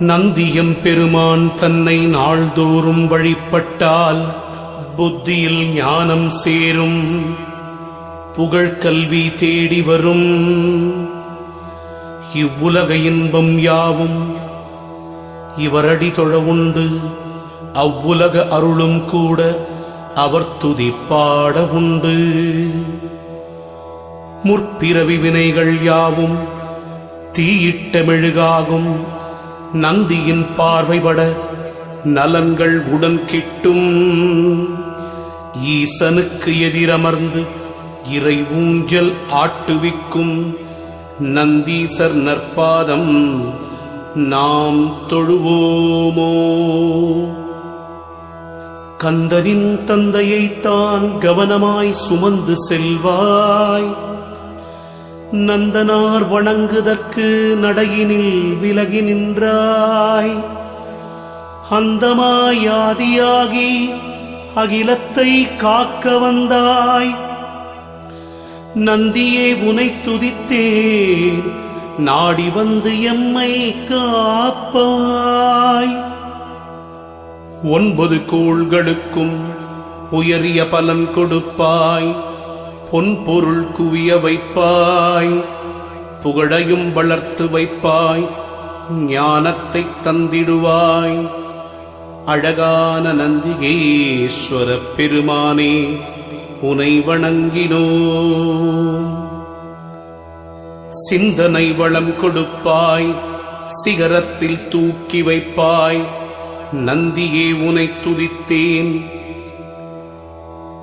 நந்தியம் பெருமான் தன்னை நாள்தோறும் வழிபட்டால் புத்தியில் ஞானம் சேரும். புகழ்கல்வி தேடி வரும். இவ்வுலக இன்பம் யாவும் இவரடி தொழ உண்டு. அவ்வுலக அருளும் கூட அவர் துதிப்பாட உண்டு. முற்பிறவி வினைகள் யாவும் தீயிட்ட மெழுகாகும். நந்தியின் பார்வைபட நலன்கள் உடன் கிட்டும். ஈசனுக்கு எதிரமர்ந்து இறை ஊஞ்சல் ஆட்டுவிக்கும். நந்தீசர் நற்பாதம் நாம் தொழுவோமோ? கந்தனின் தந்தையைத்தான் கவனமாய் சுமந்து செல்வாய். நந்தனார் வணங்குதற்கு நடையினில் விலகி நின்றாய். அந்தமாயாதியாகி அகிலத்தை காக்க வந்தாய். நந்தியே உனை துதித்தேன் நாடி வந்து எம்மை காப்பாய். ஒன்பது கோள்களுக்கும் உயரிய பலன் கொடுப்பாய். பொன் பொருள் குவிய வைப்பாய் புகழையும் வளர்த்து வைப்பாய் ஞானத்தை தந்திடுவாய். அழகான நந்திகேஸ்வர பெருமானே உனை வணங்கினோ சிந்தனை வளம் கொடுப்பாய் சிகரத்தில் தூக்கி வைப்பாய் நந்தியே உனை துதித்தேன்.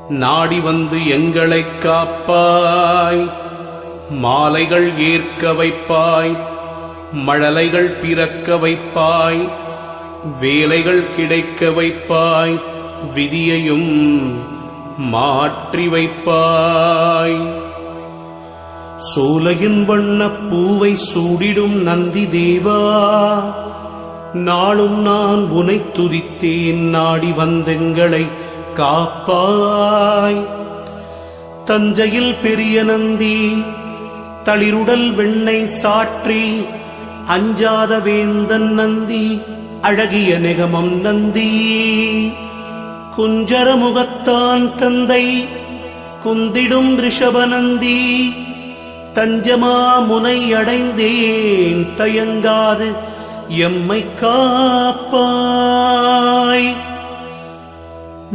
நாடி வந்து எங்களைக் காப்பாய். மாலைகள் ஏற்க வைப்பாய். மழலைகள் பிறக்க வைப்பாய். வேலைகள் கிடைக்க வைப்பாய். விதியையும் மாற்றி வைப்பாய். சோலையின் வண்ணப் பூவை சூடிடும் நந்தி தேவா. நாளும் நான் உனை துதித்தேன். நாடி வந்தெங்களை காப்பாய். தஞ்சையில் பெரிய நந்தி தளிருடல் வெண்ணை சாற்றி அஞ்சாத வேந்தன் நந்தி அழகிய நிகமம் நந்தி. குஞ்சர முகத்தான் தந்தை குந்திடும் ரிஷபநந்தி தஞ்சமா முனை அடைந்தேன் தயங்காது எம்மை காப்பாய்.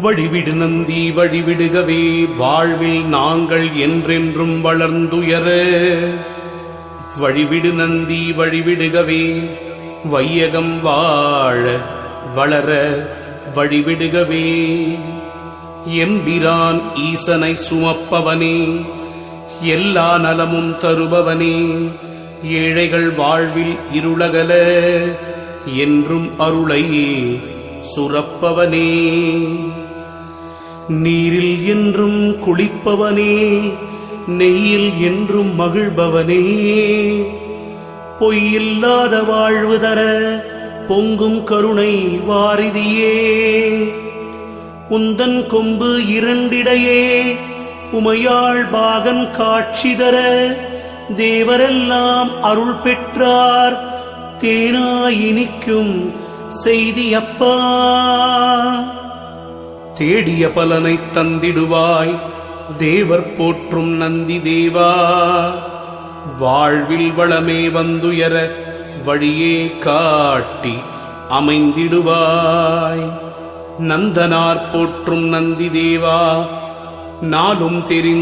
வழிவிடு நந்தி வழிவிடுகவே வாழ்வில் நாங்கள் என்றென்றும் வளர்ந்துயர. வழிவிடு நந்தி வழிவிடுகவே வையகம் வாழ வளர வழிவிடுகவே. எம்பிரான் ஈசனை சுமப்பவனே எல்லா நலமும் தருபவனே ஏழைகள் வாழ்வில் இருளகல என்றும் அருளை சுரப்பவனே. நீரில் என்றும் குளிப்பவனே நெய்யில் என்றும் மகிழ்பவனே. பொய்யில்லாத வாழ்வு தர பொங்கும் கருணை வாரிதியே. உந்தன் கொம்பு இரண்டிடையே உமையாள் பாகன் காட்சி தர தேவரெல்லாம் அருள் பெற்றார். தேனா இனிக்கும் செய்தி அப்பா. தேடிய பலனை தந்திடுவாய். தேவர் போற்றும் நந்தி தேவா. வாழ்வில் வளமே வந்துயர வழியே காட்டி அமைந்திடுவாய். நந்தனார் போற்றும் நந்தி தேவா. நாளும் தெரிந்து